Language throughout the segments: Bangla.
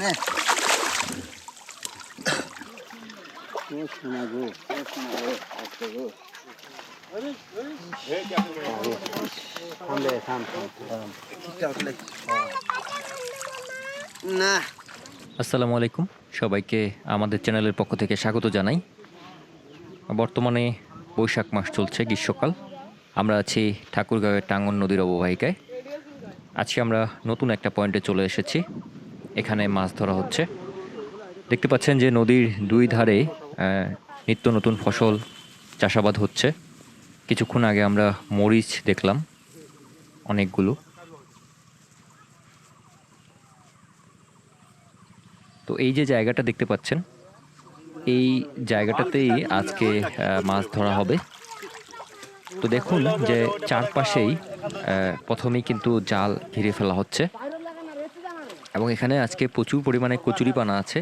নে। আসসালামু আলাইকুম। সবাইকে আমাদের চ্যানেলের পক্ষ থেকে স্বাগত জানাই। বর্তমানে বৈশাখ মাস চলছে গ্রীষ্মকাল। আমরা আছি ঠাকুরগাঁওয়ের টাঙ্গন নদীর অববাহিকায়। আজকে আমরা নতুন একটা পয়েন্টে চলে এসেছি। এখানে মাছ ধরা হচ্ছে। দেখতে পাচ্ছেন যে নদীর দুই ধারে নিত্য নতুন ফসল চাষাবাদ হচ্ছে। কিছুক্ষণ আগে আমরা মরিচ দেখলাম, অনেকগুলো। তো এই যে জায়গাটা দেখতে পাচ্ছেন, এই জায়গাটাতেই আজকে মাছ ধরা হবে। তো দেখুন যে চারপাশেই প্রথমেই কিন্তু জাল ঘিরে ফেলা হচ্ছে। এবং এখানে আজকে প্রচুর পরিমাণে কচুরিপানা আছে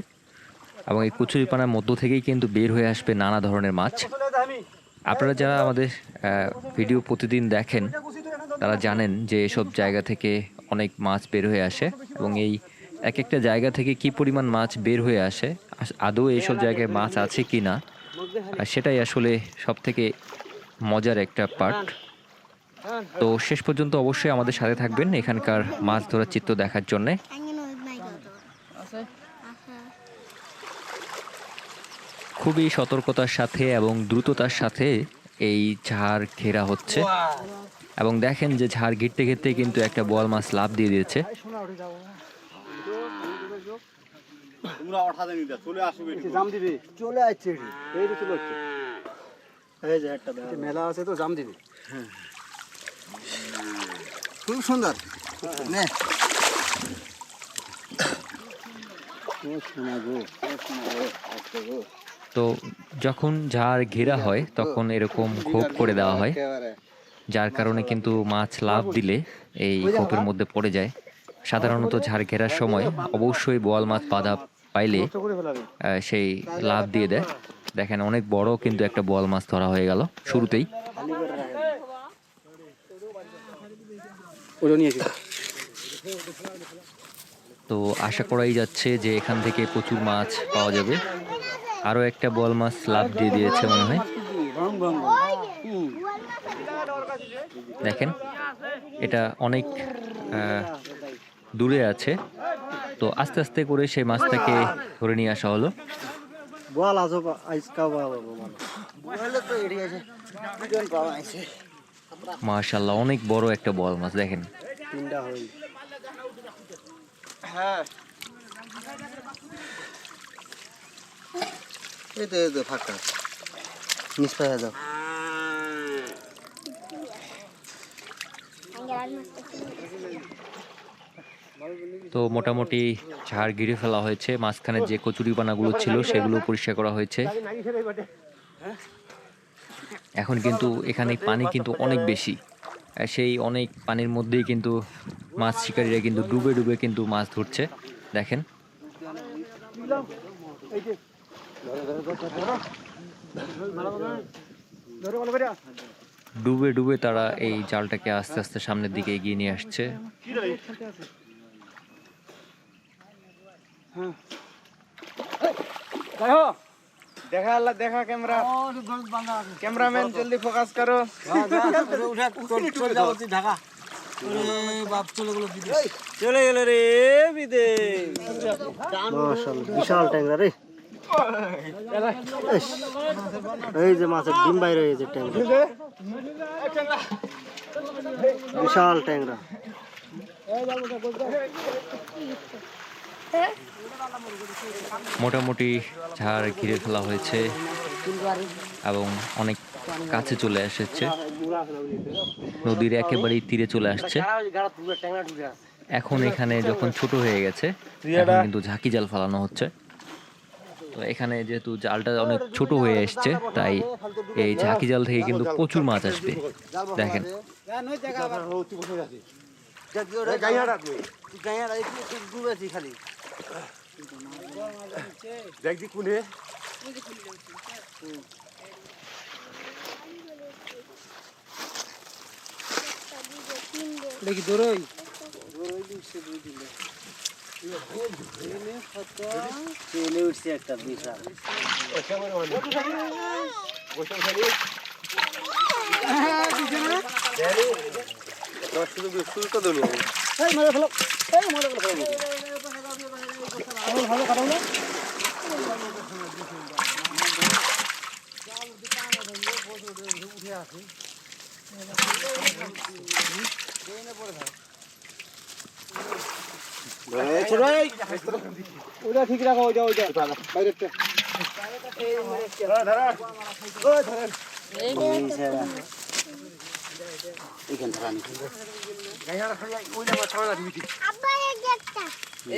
এবং এই কচুরিপানার মধ্য থেকেই কিন্তু বের হয়ে আসবে নানা ধরনের মাছ। আপনারা যারা আমাদের ভিডিও প্রতিদিন দেখেন, তারা জানেন যে এসব জায়গা থেকে অনেক মাছ বের হয়ে আসে এবং এই এক একটা জায়গা থেকে কি পরিমাণ মাছ বের হয়ে আসে আদৌ এইসব জায়গায় মাছ আছে কি না সেটাই আসলে সব থেকে মজার একটা পার্ট। তো শেষ পর্যন্ত অবশ্যই আমাদের সাথে থাকবেন এখানকার মাছ ধরার চিত্র দেখার জন্যে। খুবই সতর্কতার সাথে এবং দ্রুততার সাথে এই ঝাড় ঘেরা হচ্ছে। এবং দেখেন যে ঝাড় ঘিরতে ঘিরতে কিন্তু একটা বল মাছ লাভ দিয়ে দিয়েছে। তোমরা অঠা দেনি দা চলে আসবে জাম দিবি? চলে আসছে এটি। এই তো চলে আসছে। এই যে একটা এই যে মেলা আছে তো জাম দিবি। খুব সুন্দর। ও শোনা গো ও শোনা গো আজকে গো। তো যখন ঝাড় ঘেরা হয় তখন এরকম খোপ করে দেওয়া হয় যার কারণে কিন্তু মাছ লাভ দিলে এই খোপের মধ্যে পড়ে যায়। সাধারণত ঝাড় ঘেরার সময় অবশ্যই বোয়াল মাছ বাধা পাইলে সেই লাভ দিয়ে দেয়। দেখেন অনেক বড় কিন্তু একটা বোয়াল মাছ ধরা হয়ে গেল শুরুতেই। তো আশা করাই যাচ্ছে যে এখান থেকে প্রচুর মাছ পাওয়া যাবে। আরও একটা বল মাছ লাভ দিয়ে দিয়েছে মনে হয়। দেখেন এটা অনেক দূরে আছে। তো আস্তে আস্তে করে সেই মাছটাকে ধরে নিয়ে আসা হলো। মাশাল্লাহ অনেক বড় একটা বল মাছ দেখেন। হ্যাঁ। এই তো ফাঁকা যাও. তো মোটামুটি ঝাড় ঘিরে ফেলা হয়েছে। মাঝখানে যে কচুরিপানাগুলো ছিল, সেগুলো পরিষ্কার করা হয়েছে। এখন কিন্তু এখানে পানি কিন্তু অনেক বেশি। সেই অনেক পানির মধ্যেই কিন্তু মাছ শিকারীরা কিন্তু ডুবে ডুবে কিন্তু মাছ ধরছে। দেখেন। ডুবে ডুবে তারা এই জালটাকে আস্তে আস্তে সামনের দিকে এগিয়ে নিয়ে আসছে। দেখা আল্লাহ দেখা ক্যামেরা ক্যামেরাম্যান জলদি ফোকাস করো চলে গেল রে বিদেশ বিশাল ট্যাংরা রে। এই যে মাছের ডিম বাইরে যে ট্যাংরা। বিশাল ট্যাংরা। মোটামুটি ঝাড় ঘিরে ফেলা হয়েছে এবং অনেক কাছে চলে এসেছে। নদীর একেবারেই তীরে চলে আসছে। এখন এখানে যখন ছোট হয়ে গেছে কিন্তু ঝাঁকি জাল ফালানো হচ্ছে। তো এখানে যেহেতু জালটা অনেক ছোট হয়ে এসছে তাই এই ঝাঁকি জাল থেকে কিন্তু প্রচুর মাছ আসবে। দেখেন। কোনে দেখি দৌড়ই। চলে উঠছে একটা বিশাল। এই মারা ফেলো এই মারা ফেলো ওইটা ঠিক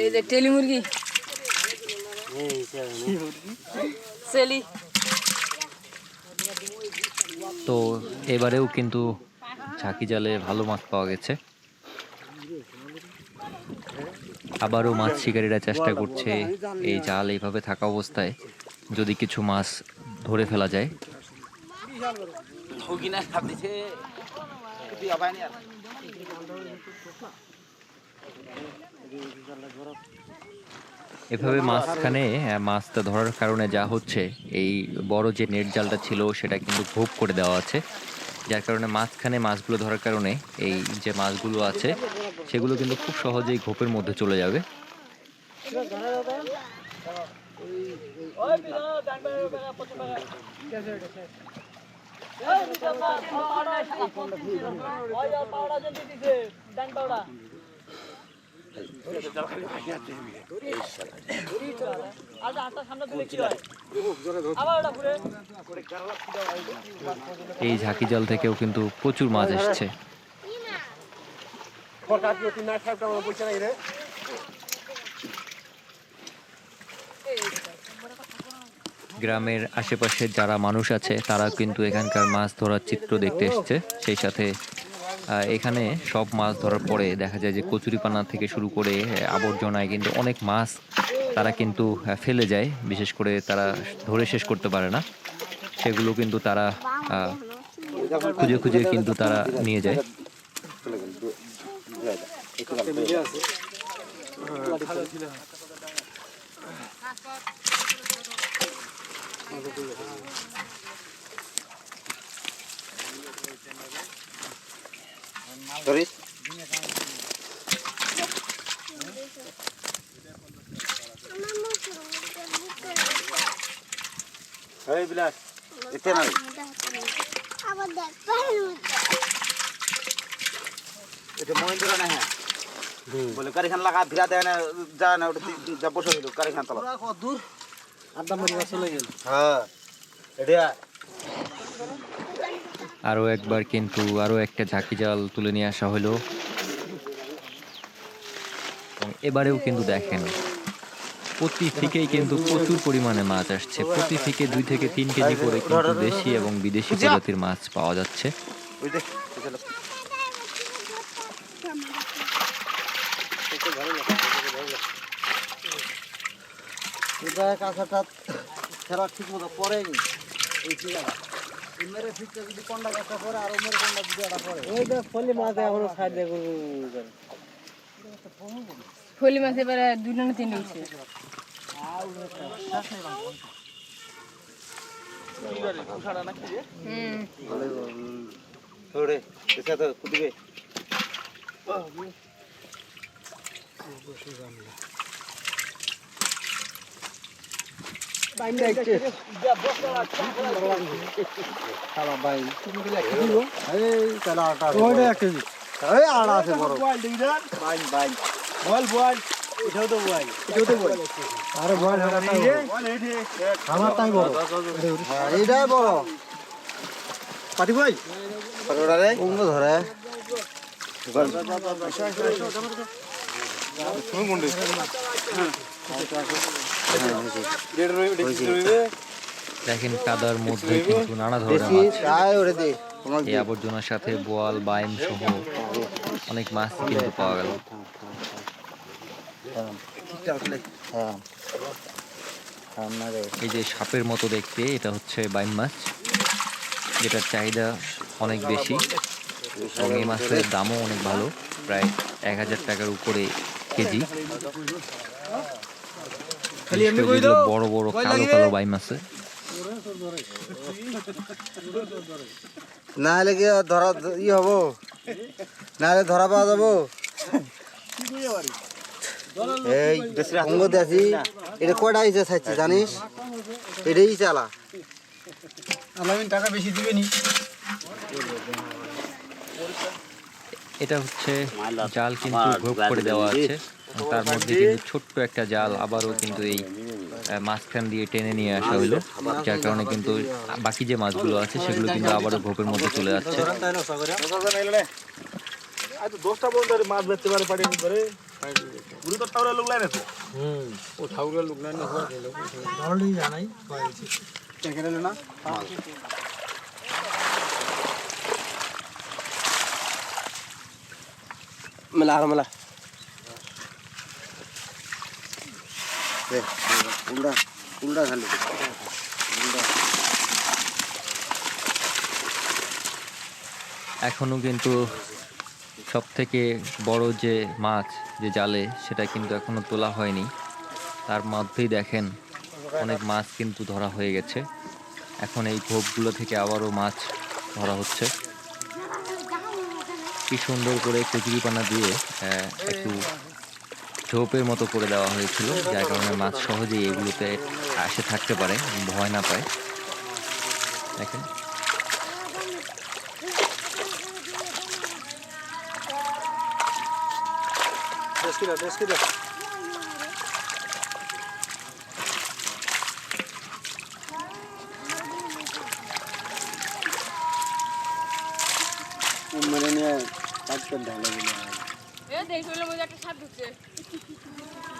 এই যে টেলি মুরগি সেলি তো এবারেও কিন্তু ঝাঁকি জালে ভালো মাছ পাওয়া গেছে। আবারও মাছ শিকারীরা চেষ্টা করছে এই জাল এইভাবে থাকা অবস্থায়, যদি কিছু মাছ ধরে ফেলা যায়। এভাবে মাঝখানে মাছটা ধরার কারণে যা হচ্ছে, এই বড় যে নেট জালটা ছিল সেটা কিন্তু ভোগ করে দেওয়া আছে। যার কারণে মাঝখানে মাছগুলো ধরার কারণে এই যে মাছগুলো আছে সেগুলো কিন্তু খুব সহজেই ঘোপের মধ্যে চলে যাবে। এই ঝাঁকি জাল থেকেও কিন্তু প্রচুর মাছ আসছে গ্রামের আশেপাশে যারা মানুষ আছে, তারা কিন্তু এখানকার মাছ ধরার চিত্র দেখতে এসছে। সেই সাথে এখানে সব মাছ ধরার পরে দেখা যায় যে কচুরিপানা থেকে শুরু করে আবর্জনায় কিন্তু অনেক মাছ তারা কিন্তু ফেলে যায়। বিশেষ করে তারা ধরে শেষ করতে পারে না। সেগুলো কিন্তু তারা খুঁজে খুঁজে কিন্তু তারা নিয়ে যায়। এই বিলাস এতে নাই আবার দেখ এটা মহেন্দ্র না হ্যাঁ বলে কারিখান লাগা ভিড়া দেয় না যায় না ওটা যা বসে দিল কারিখান তলা দূর? আড্ডা মারিবা চলে গেল। হ্যাঁ এটা আরও একবার কিন্তু আরও একটা ঝাঁকি জাল তুলে নিয়ে আসা হলো। এবারেও কিন্তু দেখেন প্রতি ফিকেই কিন্তু প্রচুর পরিমাণে মাছ আসছে। প্রতি ফিকে দুই থেকে তিন কেজি করে কিন্তু দেশি এবং বিদেশি প্রজাতির মাছ পাওয়া যাচ্ছে ওই দেখ ওই যে এটা কাঁচাটা ফেরা ঠিক মতো পড়েনি এই আছে মেরে ফিটটা যদি কন্ডা কাঁচা পরে আর মেরে কন্ডা যদি এটা পরে ওই দেখ ফলি মাছ এখনও সাইড দিয়ে ফলি মাছ এবারে দুটো না তিনটে উঠছে তো কুদিবে খালা এই তাহলে আটা ওইটা এক কেজি এই আড়া আছে বড় বাইন বাইন বল বল এটাও তো বল এটাও তো বল আরে বল আমার তাই বড় হ্যাঁ, এইটাই বড় পাটি ভাই ওটা রে অন্য ধরে দেখেন কাদার মধ্যে কিন্তু নানা ধরনের মাছ। এই আবর্জনার সাথে বোয়াল বাইম সহ অনেক মাছ কিন্তু পাওয়া গেল। এই যে সাপের মতো দেখতে এটা হচ্ছে বাইম মাছ যেটার চাহিদা অনেক বেশি। এবং এই মাছের দামও অনেক ভালো প্রায় এক হাজার টাকার উপরে কেজি। বড় বড় কালো কালো বাইম আছে। না হলে কি আর ধরা ই হব? না হলে ধরা পাওয়া যাব? এই অঙ্গ এটা কয়টা হিসেবে চাইছি জানিস? এটাই চালা। আলামিন টাকা বেশি দিবে নি। এটা হচ্ছে জাল কিন্তু ভোগ করে দেওয়া আছে। তার মধ্যে কিন্তু ছোট্ট একটা জাল আবারও কিন্তু এই মাঝখান দিয়ে টেনে নিয়ে আসা হলো। যার কারণে কিন্তু বাকি যে মাছগুলো আছে সেগুলো কিন্তু আবারও ভোগের মধ্যে চলে যাচ্ছে দশটা পর্যন্ত মাছ বেচতে পারে পাঠিয়ে দিতে গুরু তো টাউরে লোক লাইনে তো ও ঠাকুরের লোক নাই ধরলেই জানাই দেখে নিল না? মেলা আর মেলা। উল্টা খালি এখনও কিন্তু সব থেকে বড় যে মাছ, যে জালে, সেটা কিন্তু এখনও তোলা হয়নি। তার মধ্যেই দেখেন, অনেক মাছ কিন্তু ধরা হয়ে গেছে। এখন এই ভোগগুলো থেকে আবারও মাছ ধরা হচ্ছে। কি সুন্দর করে কচুরিপানা দিয়ে একটু ঝোপের মতো করে দেওয়া হয়েছিল যার কারণে মাছ সহজেই এগুলোতে আসে থাকতে পারে ভয় না পায়। দেখেন। মেরে নিয়ে কাজ করে ঢালা দিলে। এ দেখ হইল মধ্যে একটা সাপ ঢুকছে।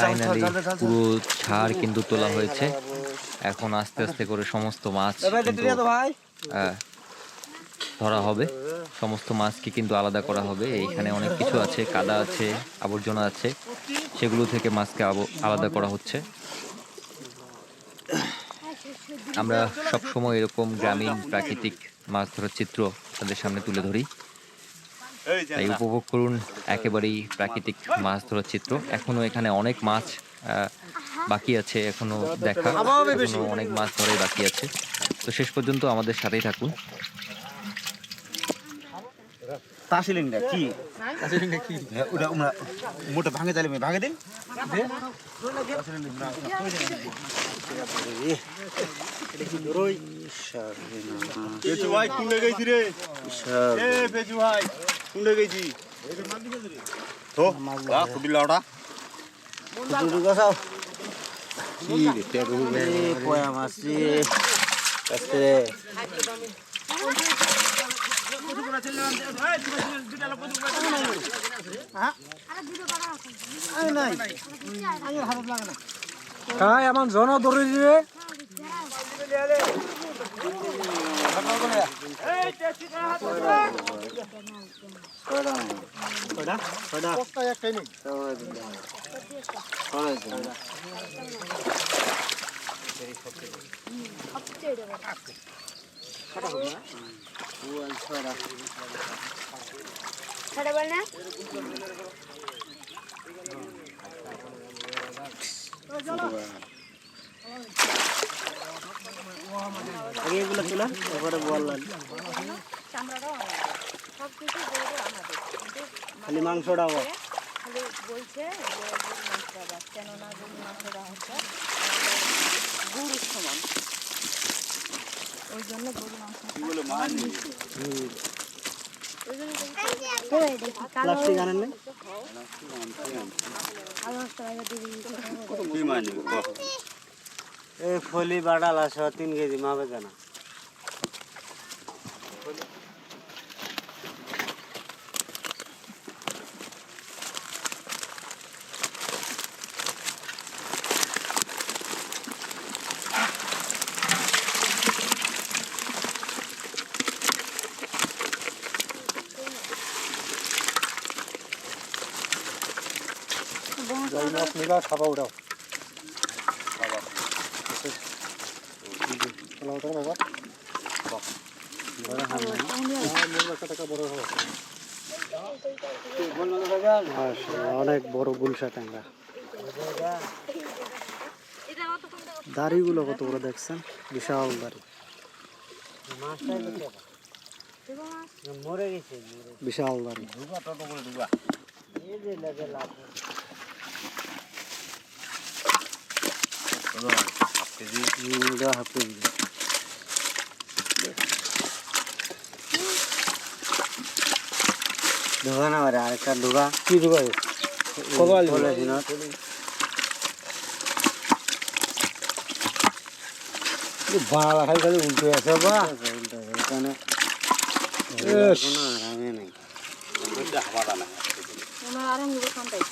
ফাইনালি পুরো ছাড় কিন্তু তোলা হয়েছে। এখন আস্তে আস্তে করে সমস্ত মাছ ধরা হবে। সমস্ত মাছকে কিন্তু আলাদা করা হবে। এইখানে অনেক কিছু আছে কাদা আছে আবর্জনা আছে। সেগুলো থেকে মাছকে আলাদা করা হচ্ছে। আমরা সবসময় এরকম গ্রামীণ প্রাকৃতিক মাছ ধরার চিত্র তাদের সামনে তুলে ধরি। তাই উপভোগ করুন একেবারেই প্রাকৃতিক মাছ ধরার চিত্র। এখনও এখানে অনেক মাছ বাকি আছে এখনও দেখা। এখনও অনেক মাছ ধরাই বাকি আছে। তো শেষ পর্যন্ত আমাদের সাথেই থাকুন। তাসিলিংটা কি? ওটা আমরা মোটা ভাঙে তাহলে ভাঙে দিন। পেছু ভাই কুন্ডে গেছি রে। এ ভাই। কুন্ডে গেছি। তো রে কাই আমার জন ধরে দিবে ছোট বল না আগে এগুলো ছিল তারপরে বললাম সব কিছু বলব আমাদের কিন্তু খালি মাংসটা খালি বলছে যে গরু মাংস আবার কেননা গরু মাংসটা হচ্ছে গরুর সমান। ওই জন্য গরু মাংস? ওই জন্য প্লাস্টিক আনেন নাই কি মানি এই ফলি বাড়ালা সহ তিন কেজি মাপে জানা যাই মাছ নিবা খাবা ওটাও অনেক বড় গুলশা ট্যাংরা। দাড়িগুলো কত বড় দেখছেন? বিশাল দাড়ি। বিশাল দাড়ি। হুম, এটা হাফ কেজি ঢোকা না পারে আরেকটা ঢোকা কি ঢুকাই কত আলি বাংলা খাই খালি উল্টে আছে বা এখানে ইস, কোনো আরামে নাই আমার আরাম হইব কান্তাই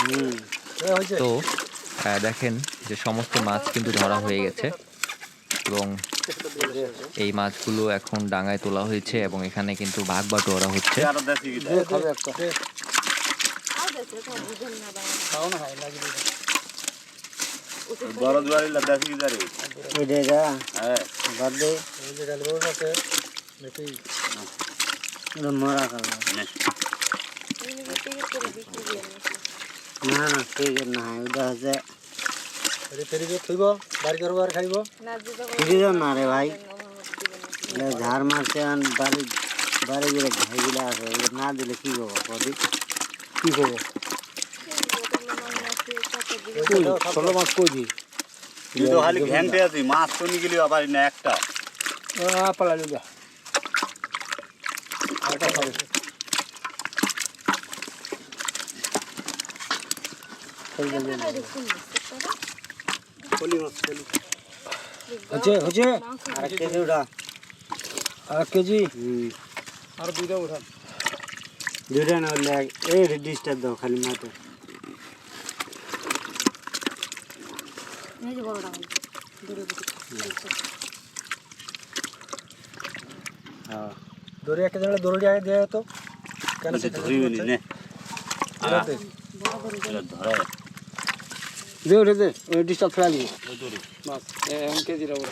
হুম এ হয়েছে তো আহ, দেখেন যে সমস্ত মাছ কিন্তু ধরা হয়ে গেছে এবং এই মাছগুলো এখন ডাঙায় তোলা হয়েছে এবং এখানে কিন্তু ভাগ বাটোয়ারা হচ্ছে। না ওটা ঠিক না ওইটা হচ্ছে ফেরিবে থইব বাড়ি করব আর খাইব না দিতে ঠিক না রে ভাই দিবেন এটা ঝাড় মারছে আর বাড়ি বাড়ি গেলে ভাইগুলো আছে ওগুলো না দিলে কি করব কদি কি করব ছোট মাছ কই দি তুই তো খালি ঘ্যানতে আছি মাছ তো নিয়ে গেলি আবার না একটা পালালি যা আটা খাবে হচ্ছে হচ্ছে আর এক কেজি ওটা আর কেজি হুম আর দুইটা উঠান দুটা না হলে এক- এই ডিস্টার্ব দাও খালি মাথা এই যে বড় ডাঙাই দূরে হ্যাঁ দড়ি একটা জায়গায় দড়ি আগে দিয়ে তো কেন বলছি ধরিবি নি নে এটাতে? এটা ধরে দে ওটা দে ওই ডিস্টার্ব ফেলা দিবি। ওই ধরি মাছ এক কেজি রাখব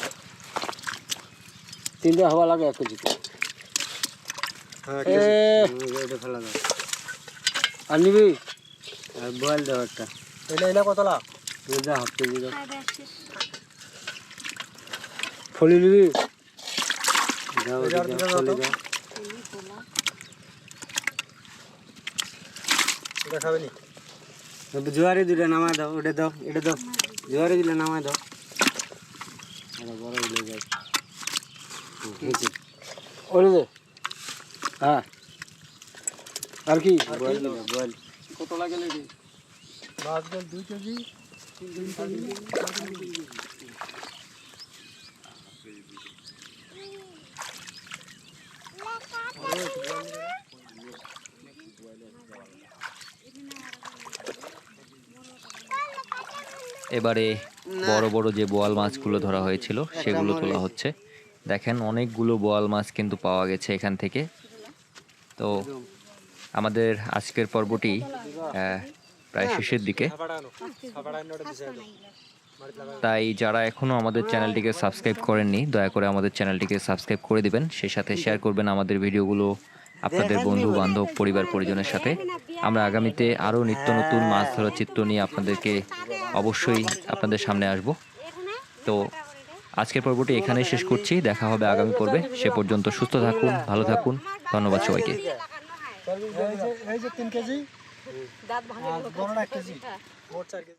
তিনটে হওয়া লাগে এক কেজি। হ্যাঁ ফেলা আর নিবি? বয়েল দাও একটা। এলে এলে কত লাখ ওইটা হাফ কেজি দাও। ফলি নিবি? দাও ওইটা আর ওইটা দুটা দাও ফেলে তো। দাও এটা খাবে নি? জোয়ারি দুটো নামায় দাও ওটা দাও এটা দাও। জোয়ারি দিলে নামায় দাও। এটা বড় হলে যায়। ওরে দে হ্যাঁ। আর কি? বয়েল বল। কত লাগে লেগে মাছ গেল দুই কেজি। এবারে বড় বড় যে বোয়াল মাছগুলো ধরা হয়েছিল সেগুলো তোলা হচ্ছে। দেখেন অনেকগুলো বোয়াল মাছ কিন্তু পাওয়া গেছে এখান থেকে। তো আমাদের আজকের পর্বটি প্রায় শেষের দিকে। তাই যারা এখনও আমাদের চ্যানেলটিকে সাবস্ক্রাইব করেননি দয়া করে আমাদের চ্যানেলটিকে সাবস্ক্রাইব করে দিবেন। সেই সাথে শেয়ার করবেন আমাদের ভিডিওগুলো। আপনাদের বন্ধু বান্ধব পরিবার পরিজনের সাথে। আমরা আগামীতে আরও নিত্য নতুন মাছ ধরার চিত্র নিয়ে আপনাদেরকে অবশ্যই আপনাদের সামনে আসব। তো আজকের পর্বটি এখানেই শেষ করছি। দেখা হবে আগামী পর্বে। সে পর্যন্ত সুস্থ থাকুন ভালো থাকুন। ধন্যবাদ সবাইকে। এই যে- তিন কেজি। দাঁত ভাঙে